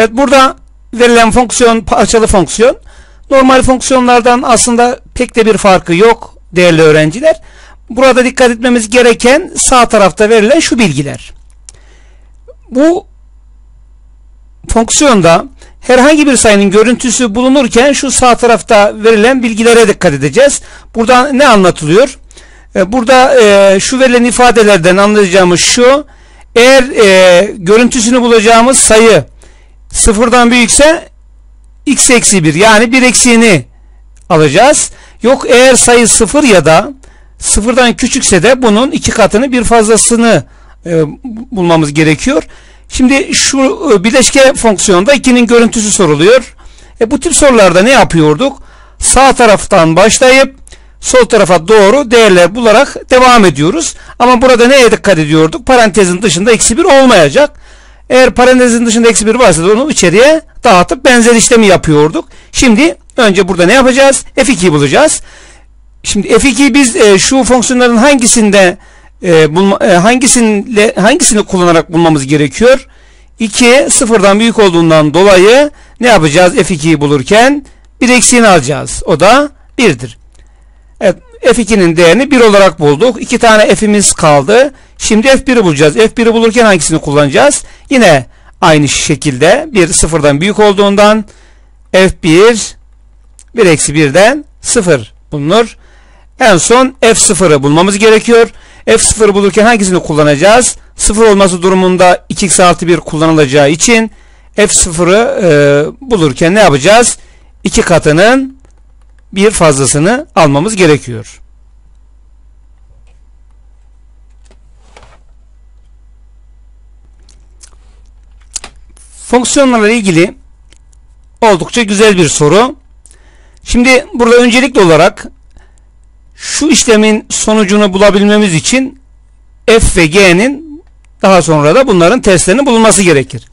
Evet burada verilen fonksiyon parçalı fonksiyon. Normal fonksiyonlardan aslında pek de bir farkı yok değerli öğrenciler. Burada dikkat etmemiz gereken sağ tarafta verilen şu bilgiler. Bu fonksiyonda herhangi bir sayının görüntüsü bulunurken şu sağ tarafta verilen bilgilere dikkat edeceğiz. Burada ne anlatılıyor? E, burada e, şu verilen ifadelerden anlayacağımız şu. Eğer e, görüntüsünü bulacağımız sayı sıfırdan büyükse x eksi 1 yani bir eksiğini alacağız. Yok eğer sayı sıfır ya da sıfırdan küçükse de bunun iki katını bir fazlasını e, bulmamız gerekiyor. Şimdi şu e, bileşke fonksiyonda 2'nin görüntüsü soruluyor. E, bu tip sorularda ne yapıyorduk? Sağ taraftan başlayıp sol tarafa doğru değerler bularak devam ediyoruz. Ama burada neye dikkat ediyorduk? Parantezin dışında eksi 1 olmayacak. Eğer parantezin dışında eksi 1 varsa da onu içeriye dağıtıp benzer işlemi yapıyorduk. Şimdi önce burada ne yapacağız? F2'yi bulacağız. Şimdi F2'yi biz e, şu fonksiyonların hangisinde e, bulma, e, hangisini, hangisini kullanarak bulmamız gerekiyor? 2 sıfırdan büyük olduğundan dolayı ne yapacağız F2'yi bulurken? Bir eksiğini alacağız. O da 1'dir. Evet, F2'nin değerini 1 olarak bulduk. 2 tane F'imiz kaldı. Şimdi F1'i bulacağız. F1'i bulurken hangisini kullanacağız? Yine aynı şekilde bir sıfırdan büyük olduğundan F1 1 eksi 1'den 0 bulunur. En son F0'ı bulmamız gerekiyor. F0'ı bulurken hangisini kullanacağız? 0 olması durumunda 2x artı 1 kullanılacağı için F0'ı e, bulurken ne yapacağız? 2 katının bir fazlasını almamız gerekiyor. Fonksiyonlarla ilgili oldukça güzel bir soru. Şimdi burada öncelikli olarak şu işlemin sonucunu bulabilmemiz için f ve g'nin daha sonra da bunların testlerinin bulunması gerekir.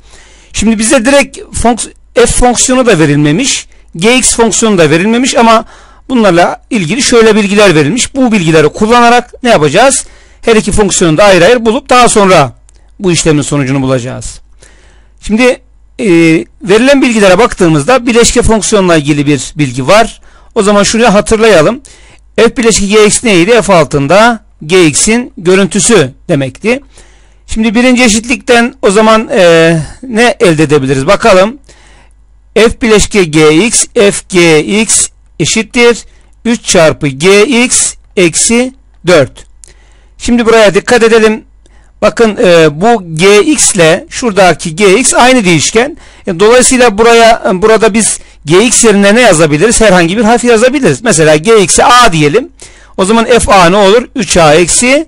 Şimdi bize direkt fonks f fonksiyonu da verilmemiş, gx fonksiyonu da verilmemiş ama bunlarla ilgili şöyle bilgiler verilmiş. Bu bilgileri kullanarak ne yapacağız? Her iki fonksiyonu da ayrı ayrı bulup daha sonra bu işlemin sonucunu bulacağız. Şimdi e, verilen bilgilere baktığımızda bileşke fonksiyonla ilgili bir bilgi var. O zaman şunu hatırlayalım f bileşik gx neydi? f altında gx'in görüntüsü demekti. Şimdi birinci eşitlikten o zaman e, ne elde edebiliriz? Bakalım. f bileşke gx f gx eşittir 3 çarpı gx eksi 4. Şimdi buraya dikkat edelim. Bakın e, bu gx ile şuradaki gx aynı değişken. E, dolayısıyla buraya e, burada biz gx yerine ne yazabiliriz? Herhangi bir harf yazabiliriz. Mesela gx'e a diyelim. O zaman fa ne olur? 3a eksi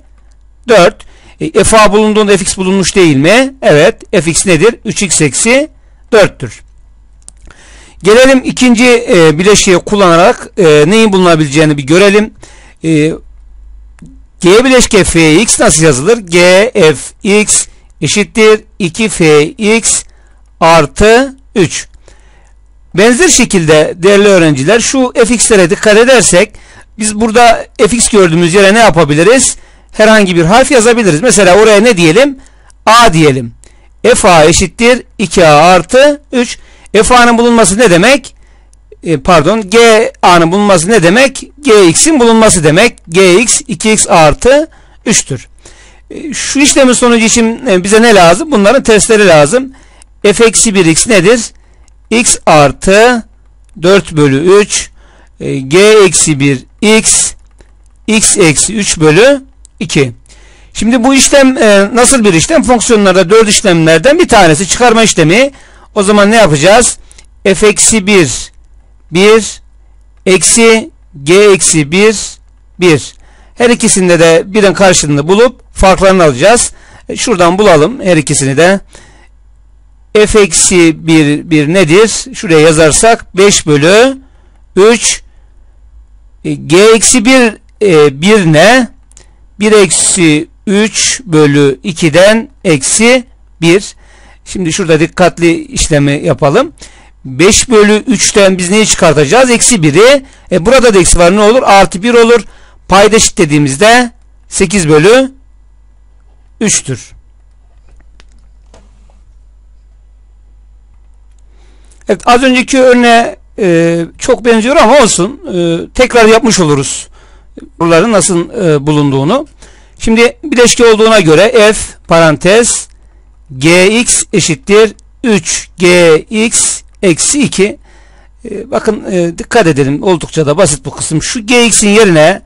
4. E, fa bulunduğunda fx bulunmuş değil mi? Evet. fx nedir? 3x eksi 4'tür. Gelelim ikinci e, bileşiği kullanarak e, neyin bulunabileceğini bir görelim. E, G bileşke fx nasıl yazılır? G fx eşittir 2 fx artı 3. Benzer şekilde değerli öğrenciler şu fx'lere dikkat edersek biz burada fx gördüğümüz yere ne yapabiliriz? Herhangi bir harf yazabiliriz. Mesela oraya ne diyelim? a diyelim. fa eşittir 2a artı 3. fa'nın bulunması ne demek? E, pardon g a'nın bulunması ne demek? gx'in bulunması demek. gx 2x artı 3'tür. E, şu işlemin sonucu için e, bize ne lazım? Bunların testleri lazım. f eksi 1x nedir? x artı 4 bölü 3 e, g eksi 1 x x eksi 3 bölü 2. Şimdi bu işlem nasıl bir işlem? Fonksiyonlarda 4 işlemlerden bir tanesi çıkarma işlemi. O zaman ne yapacağız? f eksi 1 1 eksi g eksi 1 1. Her ikisinde de birin karşılığını bulup farklarını alacağız. E, şuradan bulalım her ikisini de f eksi 1, 1 nedir? Şuraya yazarsak 5 bölü 3 e, g eksi 1 e, 1 ne? 1 eksi 3 bölü 2'den eksi 1. Şimdi şurada dikkatli işlemi yapalım. 5 bölü 3'ten biz neyi çıkartacağız? Eksi 1'i. E burada da eksi var. Ne olur? Artı 1 olur. Payda dediğimizde 8 bölü 3'tür. Evet az önceki örneğe e, çok benziyor ama olsun. E, tekrar yapmış oluruz. Buraların nasıl e, bulunduğunu. Şimdi bileşke olduğuna göre f parantez gx eşittir 3gx eksi 2 e, bakın e, dikkat edelim oldukça da basit bu kısım. Şu gx'in yerine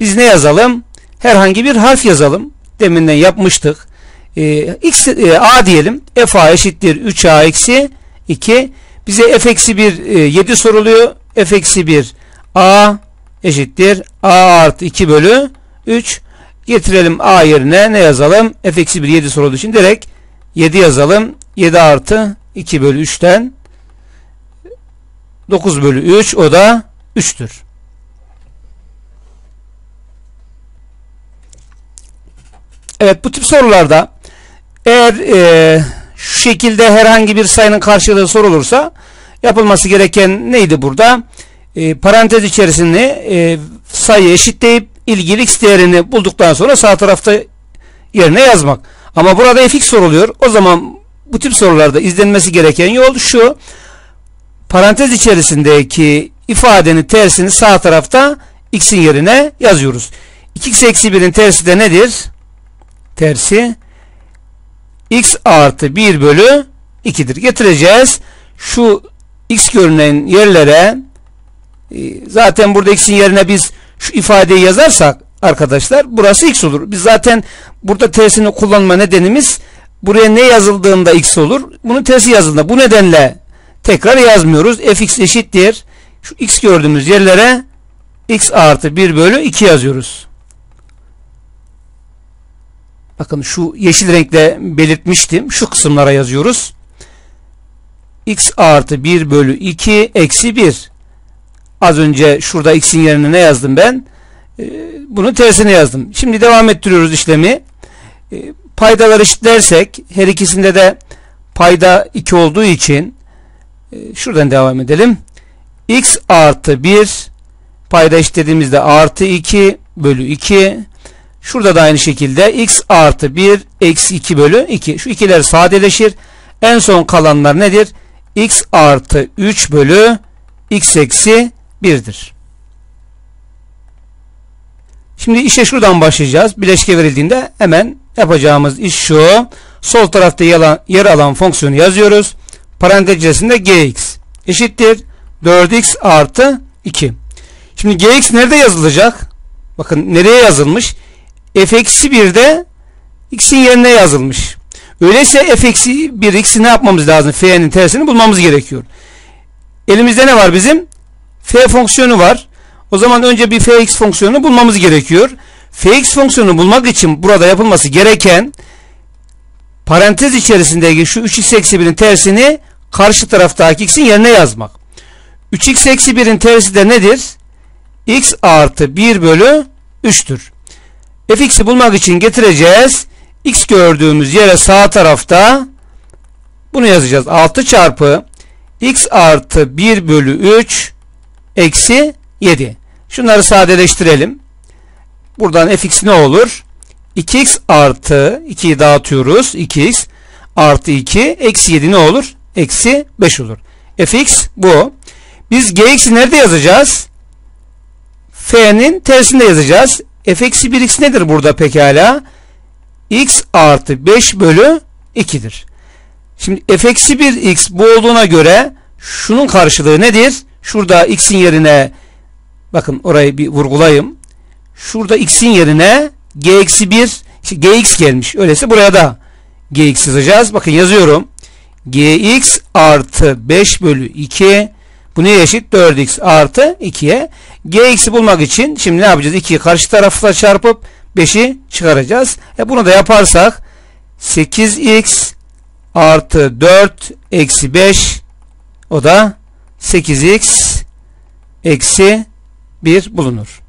biz ne yazalım? Herhangi bir harf yazalım. Deminden yapmıştık. E, x e, a diyelim. f a eşittir 3a eksi 2. Bize f eksi 1 e, 7 soruluyor. f eksi 1 a eşittir a artı 2 bölü 3. Getirelim a yerine ne yazalım? f eksi 1 7 sorulduğu için direkt 7 yazalım. 7 artı 2 bölü 3'ten 9 bölü 3 o da 3'tür. Evet bu tip sorularda eğer e, şu şekilde herhangi bir sayının karşılığı sorulursa yapılması gereken neydi burada? E, parantez içerisinde e, sayı eşitleyip ilgili x değerini bulduktan sonra sağ tarafta yerine yazmak. Ama burada fx soruluyor. O zaman bu tip sorularda izlenmesi gereken yol şu. Parantez içerisindeki ifadenin tersini sağ tarafta x'in yerine yazıyoruz. 2x eksi 1'in tersi de nedir? Tersi x artı 1 bölü 2'dir. Getireceğiz. Şu x görünen yerlere e, zaten burada x'in yerine biz şu ifadeyi yazarsak arkadaşlar burası x olur. Biz zaten burada tersini kullanma nedenimiz buraya ne yazıldığında x olur. Bunun tersi yazıldığında. Bu nedenle tekrar yazmıyoruz. fx eşittir. Şu x gördüğümüz yerlere x artı 1 bölü 2 yazıyoruz. Bakın şu yeşil renkle belirtmiştim. Şu kısımlara yazıyoruz. x artı 1 bölü 2 eksi 1. Az önce şurada x'in yerine ne yazdım ben? Ee, bunun tersine yazdım. Şimdi devam ettiriyoruz işlemi. Ee, paydaları eşitlersek her ikisinde de payda 2 olduğu için şuradan devam edelim. x artı 1 payda eşitlediğimizde artı 2 bölü 2 Şurada da aynı şekilde x artı 1 eksi 2 bölü 2. Şu ikiler sadeleşir. En son kalanlar nedir? x artı 3 bölü x eksi 1'dir. Şimdi işe şuradan başlayacağız. Bileşke verildiğinde hemen yapacağımız iş şu. Sol tarafta yer alan fonksiyonu yazıyoruz. Parantez içerisinde gx eşittir 4x artı 2. Şimdi gx nerede yazılacak? Bakın nereye yazılmış? f eksi 1'de x'in yerine yazılmış. Öyleyse f eksi 1 x'i ne yapmamız lazım? f'nin tersini bulmamız gerekiyor. Elimizde ne var bizim? f fonksiyonu var. O zaman önce bir fx fonksiyonunu bulmamız gerekiyor. fx fonksiyonunu bulmak için burada yapılması gereken parantez içerisindeki şu 3x eksi 1'in tersini karşı taraftaki x'in yerine yazmak. 3x eksi 1'in tersi de nedir? x artı 1 bölü 3'tür fx'i bulmak için getireceğiz. x gördüğümüz yere sağ tarafta bunu yazacağız. 6 çarpı x artı 1 bölü 3 eksi 7. Şunları sadeleştirelim. Buradan fx ne olur? 2x artı 2'yi dağıtıyoruz. 2x artı 2 eksi 7 ne olur? Eksi 5 olur. fx bu. Biz gx'i nerede yazacağız? f'nin tersinde yazacağız f eksi 1x nedir burada pekala? x artı 5 bölü 2'dir. Şimdi f eksi 1x bu olduğuna göre şunun karşılığı nedir? Şurada x'in yerine bakın orayı bir vurgulayayım. Şurada x'in yerine g eksi 1 işte gx gelmiş. Öyleyse buraya da gx yazacağız. Bakın yazıyorum. Gx artı 5 bölü 2 bu neye eşit? 4x artı 2'ye. gx'i bulmak için şimdi ne yapacağız? 2'yi karşı tarafla çarpıp 5'i çıkaracağız. E bunu da yaparsak 8x artı 4 eksi 5 o da 8x eksi 1 bulunur.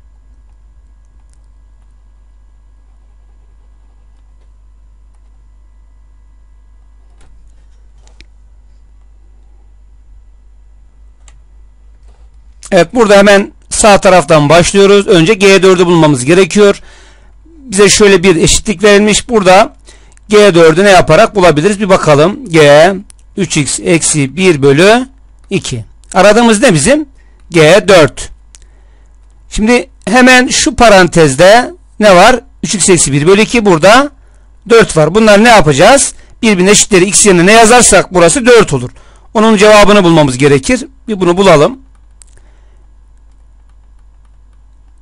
Evet burada hemen sağ taraftan başlıyoruz. Önce G4'ü bulmamız gerekiyor. Bize şöyle bir eşitlik verilmiş. Burada G4'ü ne yaparak bulabiliriz? Bir bakalım. G 3x eksi 1 bölü 2. Aradığımız ne bizim? G 4. Şimdi hemen şu parantezde ne var? 3x eksi 1 bölü 2 burada 4 var. Bunlar ne yapacağız? Birbirine eşitleri x yerine ne yazarsak burası 4 olur. Onun cevabını bulmamız gerekir. Bir bunu bulalım.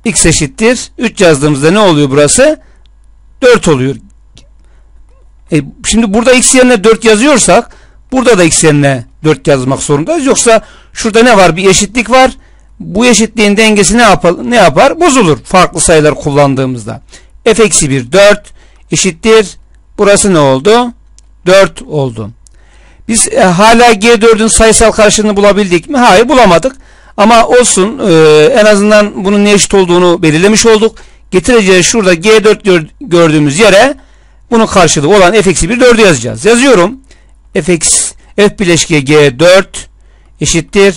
X eşittir. 3 yazdığımızda ne oluyor burası? 4 oluyor. E, şimdi burada x yerine 4 yazıyorsak burada da x yerine 4 yazmak zorundayız. Yoksa şurada ne var? Bir eşitlik var. Bu eşitliğin dengesi ne yapar? Ne yapar? Bozulur. Farklı sayılar kullandığımızda. f eksi 1 4 eşittir. Burası ne oldu? 4 oldu. Biz e, hala G4'ün sayısal karşılığını bulabildik mi? Hayır bulamadık. Ama olsun e, en azından bunun ne eşit olduğunu belirlemiş olduk. Getireceğiz şurada G4 gör, gördüğümüz yere bunun karşılığı olan f eksi 1 4'ü yazacağız. Yazıyorum. f, f bileşke G4 eşittir.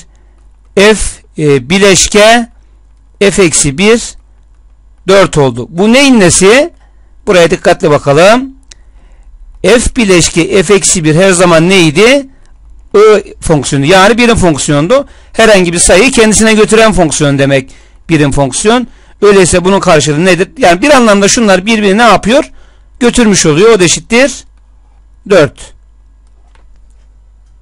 f e, bileşke f eksi 1 4 oldu. Bu neyin nesi? Buraya dikkatle bakalım. f bileşke f eksi 1 her zaman neydi? Ö fonksiyonu yani birim fonksiyondu. Herhangi bir sayıyı kendisine götüren fonksiyon demek birim fonksiyon. Öyleyse bunun karşılığı nedir? Yani bir anlamda şunlar birbirini ne yapıyor? Götürmüş oluyor. O da eşittir 4.